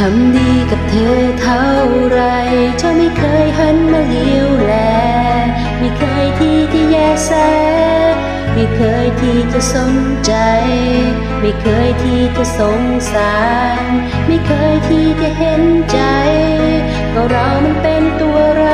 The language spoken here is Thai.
ทำดีกับเธอเท่าไร เธอไม่เคยหันมาเลี้ยวแลมีเคยที่จะแยแส ไม่เคยที่จะสนใจ ไม่เคยที่จะสงสาร ไม่เคยที่จะเห็นใจ ก็เรามันเป็นตัวเรา